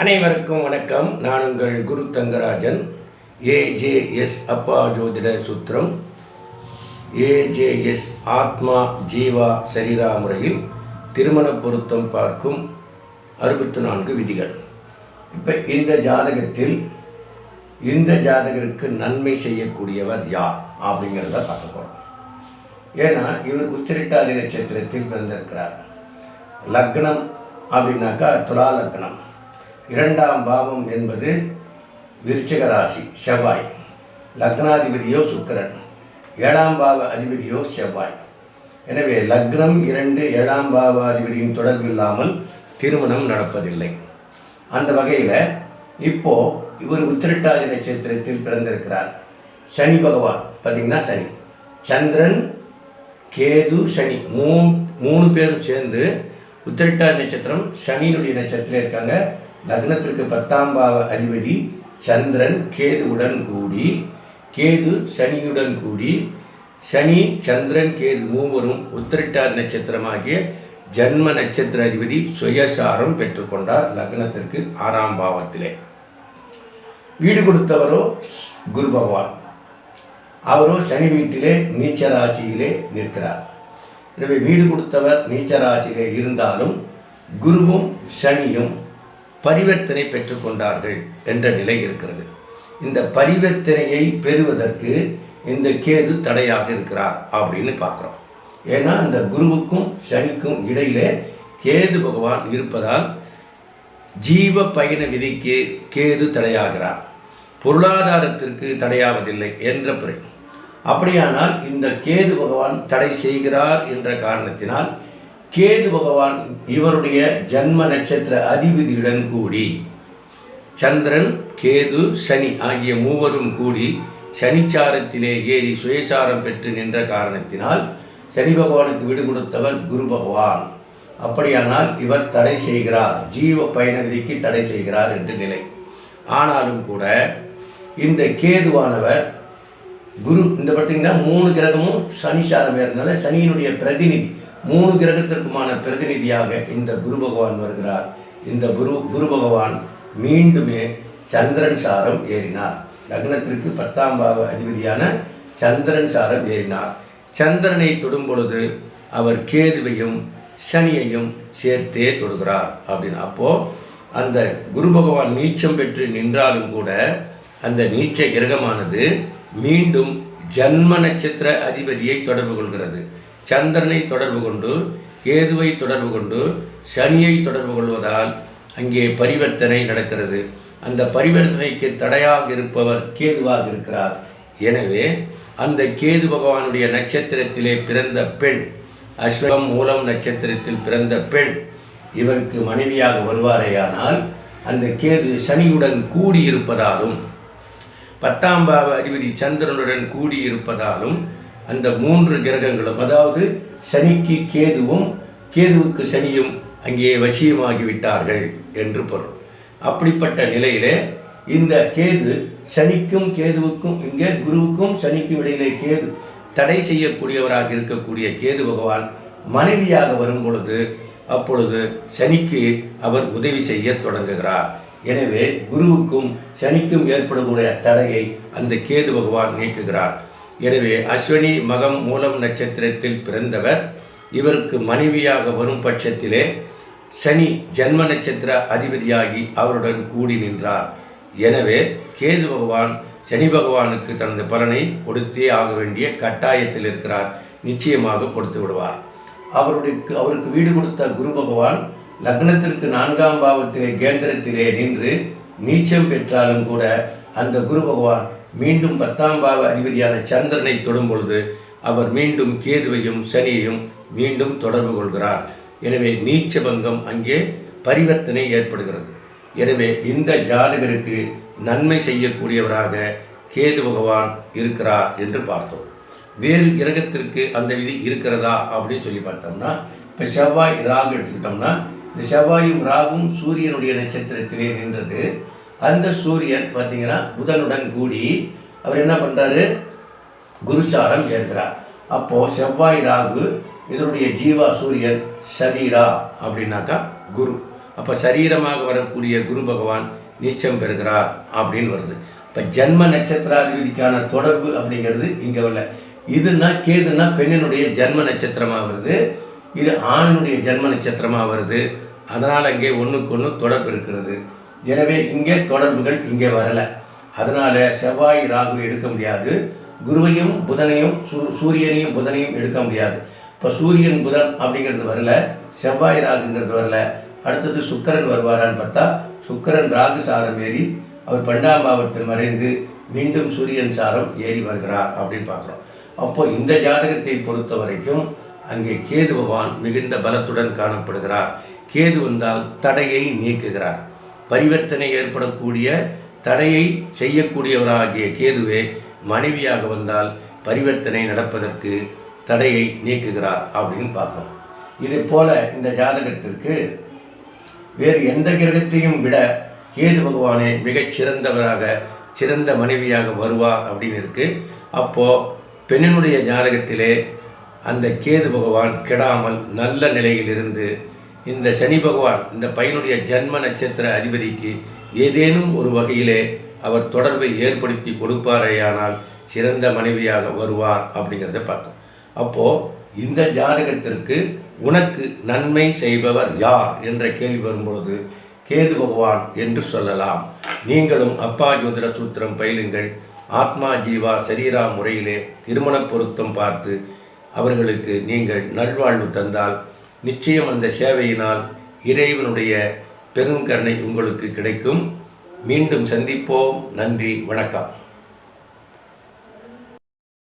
அனைவருக்கும் வணக்கம். நான் உங்கள் குரு தங்கராஜன். ஏஜேஎஸ் அப்பா ஜோதிட சுத்திரம். ஏஜேஎஸ் ஆத்மா ஜீவா சரீரா முறையில் திருமண பொருத்தம் பார்க்கும் அறுபத்தி நான்கு விதிகள். இப்போ இந்த ஜாதகத்தில் இந்த ஜாதகருக்கு நன்மை செய்யக்கூடியவர் யார் அப்படிங்கிறத பார்க்க போகிறோம் ஏன்னா இவர் உத்திரிட்டாதி நட்சத்திரத்தில் பிறந்திருக்கிறார். லக்னம் அப்படின்னாக்கா துலா லக்னம். இரண்டாம் பாவம் என்பது விருச்சிக ராசி செவ்வாய். லக்னாதிபதியோ சுக்கரன். ஏழாம் பாவ அதிபதியோ செவ்வாய். எனவே லக்னம் இரண்டு ஏழாம் பாவ அதிபதியின் தொடர்பு இல்லாமல் திருமணம் நடப்பதில்லை. அந்த வகையில் இப்போ இவர் உத்திரட்டாதி நட்சத்திரத்தில் பிறந்திருக்கிறார். சனி பகவான் பார்த்தீங்கன்னா சனி. சந்திரன் கேது சனி. மூணு மூணு பேரும் சேர்ந்து உத்திரட்டாதி நட்சத்திரம் சனியினுடைய நட்சத்திரம் இருக்காங்க. லக்னத்திற்கு பத்தாம் பாவ அதிபதி சந்திரன் கேதுவுடன் கூடி கேது சனியுடன் கூடி சனி சந்திரன் கேது மூவரும் உத்திரட்டார் நட்சத்திரமாகிய ஜன்ம நட்சத்திர அதிபதி சுயசாரம் பெற்றுக்கொண்டார் லக்னத்திற்கு ஆறாம் பாவத்திலே. வீடு கொடுத்தவரோ குரு பகவான். அவரோ சனி வீட்டிலே நீச்சராசியிலே நிற்கிறார். எனவே வீடு கொடுத்தவர் நீச்சராசியிலே இருந்தாலும் குருவும் சனியும் பரிவர்த்தனை பெற்றுக்கொண்டார்கள் என்ற நிலை இருக்கிறது. இந்த பரிவர்த்தனையை பெறுவதற்கு இந்த கேது தடையாக இருக்கிறார் அப்படின்னு பார்க்குறோம். ஏன்னா இந்த குருவுக்கும் சனிக்கும் இடையிலே கேது பகவான் இருப்பதால் ஜீவ பயண விதிக்கு கேது தடையாகிறார். பொருளாதாரத்திற்கு தடையாவதில்லை என்ற பிறகு அப்படியானால் இந்த கேது பகவான் தடை செய்கிறார் என்ற காரணத்தினால் கேது பகவான் இவருடைய ஜன்ம நட்சத்திர அதிபதியுடன் கூடி சந்திரன் கேது சனி ஆகிய மூவரும் கூடி சனிச்சாரத்திலே ஏறி சுயசாரம் பெற்று நின்ற காரணத்தினால் சனி பகவானுக்கு விடு கொடுத்தவர் குரு பகவான். அப்படியானால் இவர் தடை செய்கிறார். ஜீவ பயண விதிக்கு தடை செய்கிறார் என்று நிலை. ஆனாலும் கூட இந்த கேதுவானவர் குரு இந்த பார்த்தீங்கன்னா மூணு கிரகமும் சனிச்சாரம் ஏறதுனால சனியினுடைய பிரதிநிதி. மூணு கிரகத்திற்குமான பிரதிநிதியாக இந்த குரு பகவான் வருகிறார். இந்த குரு குரு பகவான் மீண்டுமே சந்திரன் சாரம் ஏறினார். லக்னத்திற்கு பத்தாம் பாவ அதிபதியான சந்திரன் சாரம் ஏறினார். சந்திரனை தொடும் பொழுது அவர் கேதுவையும் சனியையும் சேர்த்தே தொடுகிறார் அப்படின்னு. அப்போது அந்த குரு பகவான் நீச்சம் பெற்று நின்றாலும் கூட அந்த நீச்ச கிரகமானது மீண்டும் ஜன்ம நட்சத்திர அதிபதியை தொடர்பு கொள்கிறது. சந்திரனை தொடர்பு கொண்டு கேதுவை தொடர்பு கொண்டு சனியை தொடர்பு கொள்வதால் அங்கே பரிவர்த்தனை நடக்கிறது. அந்த பரிவர்த்தனைக்கு தடையாக இருப்பவர் கேதுவாக இருக்கிறார். எனவே அந்த கேது பகவானுடைய நட்சத்திரத்திலே பிறந்த பெண் அஸ்வம் மூலம் நட்சத்திரத்தில் பிறந்த பெண் இவருக்கு மனைவியாக வருவாரேயானால் அந்த கேது சனியுடன் கூடியிருப்பதாலும் பத்தாம் பாவ அதிபதி சந்திரனுடன் கூடியிருப்பதாலும் அந்த மூன்று கிரகங்களும் அதாவது சனிக்கு கேதுவும் கேதுவுக்கு சனியும் அங்கே வசியமாகிவிட்டார்கள் என்று பொருள். அப்படிப்பட்ட நிலையிலே இந்த கேது சனிக்கும் கேதுவுக்கும் இங்கே குருவுக்கும் சனிக்கும் இடையிலே கேது தடை செய்யக்கூடியவராக இருக்கக்கூடிய கேது பகவான் மனைவியாக வரும் பொழுது அப்பொழுது சனிக்கு அவர் உதவி செய்ய தொடங்குகிறார். எனவே குருவுக்கும் சனிக்கும் ஏற்படக்கூடிய தடையை அந்த கேது பகவான் நீக்குகிறார். எனவே அஸ்வினி மகம் மூலம் நட்சத்திரத்தில் பிறந்தவர். இவருக்கு மனைவியாக வரும் பட்சத்திலே சனி ஜென்ம நட்சத்திர அதிபதியாகி அவருடன் கூடி நின்றார். எனவே கேது பகவான் சனி பகவானுக்கு தனது பலனை கொடுத்தே ஆக வேண்டிய கட்டாயத்தில் இருக்கிறார். நிச்சயமாக கொடுத்து விடுவார். அவருடைய அவருக்கு வீடு கொடுத்த குரு பகவான் லக்னத்திற்கு நான்காம் பாவத்திலே கேந்திரத்திலே நின்று நீச்சம் பெற்றாலும் கூட அந்த குரு பகவான் மீண்டும் பத்தாம் பாவ அதிபதியான சந்திரனை தொடும் பொழுது அவர் மீண்டும் கேதுவையும் சனியையும் மீண்டும் தொடர்பு கொள்கிறார். எனவே நீச்ச பங்கம் அங்கே பரிவர்த்தனை ஏற்படுகிறது. எனவே இந்த ஜாதகருக்கு நன்மை செய்யக்கூடியவராக கேது பகவான் இருக்கிறார் என்று பார்த்தோம். வேறு கிரகத்திற்கு அந்த விதி இருக்கிறதா அப்படின்னு சொல்லி பார்த்தோம்னா இப்போ செவ்வாய் ராகு எடுத்துக்கிட்டோம்னா இந்த செவ்வாயும் ராகும் சூரியனுடைய நட்சத்திரத்திலே நின்றது. அந்த சூரியன் பார்த்தீங்கன்னா புதனுடன் கூடி அவர் என்ன பண்ணுறாரு குருசாரம் ஏற்கிறார். அப்போது செவ்வாய் ராகு இதனுடைய ஜீவா சூரியன் சரீரா அப்படின்னாக்கா குரு. அப்போ சரீரமாக வரக்கூடிய குரு பகவான் நீச்சம் பெறுகிறார் அப்படின்னு வருது. இப்போ ஜென்ம நட்சத்திராதிபதிக்கான தொடர்பு அப்படிங்கிறது இங்கே வரல. இதுனா கேதுனா பெண்ணினுடைய ஜென்ம நட்சத்திரமாக வருது. இது ஆணினுடைய ஜென்ம நட்சத்திரமாக வருது. அதனால் அங்கே ஒன்றுக்கு ஒன்று தொடர்பு இருக்கிறது. எனவே இங்கே தொடர்புகள் இங்கே வரலை. அதனால் செவ்வாய் ராகு எடுக்க முடியாது. குருவையும் புதனையும் சூ சூரியனையும் புதனையும் எடுக்க முடியாது. இப்போ சூரியன் புதன் அப்படிங்கிறது வரல. செவ்வாய் ராகுங்கிறது வரல. அடுத்தது சுக்கரன் வருவாரான்னு பார்த்தா சுக்கிரன் ராகு சாரம் ஏறி அவர் பண்டாபாவத்தில் மறைந்து மீண்டும் சூரியன் சாரம் ஏறி வருகிறார் அப்படின்னு பார்க்குறோம். அப்போ இந்த ஜாதகத்தை பொறுத்த வரைக்கும் அங்கே கேது பகவான் மிகுந்த பலத்துடன் காணப்படுகிறார். கேது வந்தால் தடையை நீக்குகிறார். பரிவர்த்தனை ஏற்படக்கூடிய தடையை செய்யக்கூடியவராகிய கேதுவே மனைவியாக வந்தால் பரிவர்த்தனை நடப்பதற்கு தடையை நீக்குகிறார் அப்படின்னு பார்க்குறோம். இதே போல இந்த ஜாதகத்திற்கு வேறு எந்த கிரகத்தையும் விட கேது பகவானே மிகச் சிறந்தவராக சிறந்த மனைவியாக வருவார் அப்படின்னு இருக்கு. அப்போது பெண்ணினுடைய ஜாதகத்திலே அந்த கேது பகவான் கெடாமல் நல்ல நிலையிலிருந்து இந்த சனி பகவான் இந்த பையனுடைய ஜென்ம நட்சத்திர அதிபதிக்கு ஏதேனும் ஒரு வகையிலே அவர் தொடர்பை ஏற்படுத்தி கொடுப்பாரேயானால் சிறந்த மனைவியாக வருவார் அப்படிங்கிறத பார்த்தோம். அப்போது இந்த ஜாதகத்திற்கு உனக்கு நன்மை செய்பவர் யார் என்ற கேள்வி வரும்பொழுது கேது பகவான் என்று சொல்லலாம். நீங்களும் அப்பா ஜோதிட சூத்திரம் பயிலுங்கள். ஆத்மா ஜீவா சரீரா முறையிலே திருமண பொருத்தம் பார்த்து அவர்களுக்கு நீங்கள் நல்வாழ்வு தந்தால் நிச்சயம் அந்த சேவையினால் இறைவனுடைய பெருங்கருணை உங்களுக்கு கிடைக்கும். மீண்டும் சந்திப்போம். நன்றி. வணக்கம்.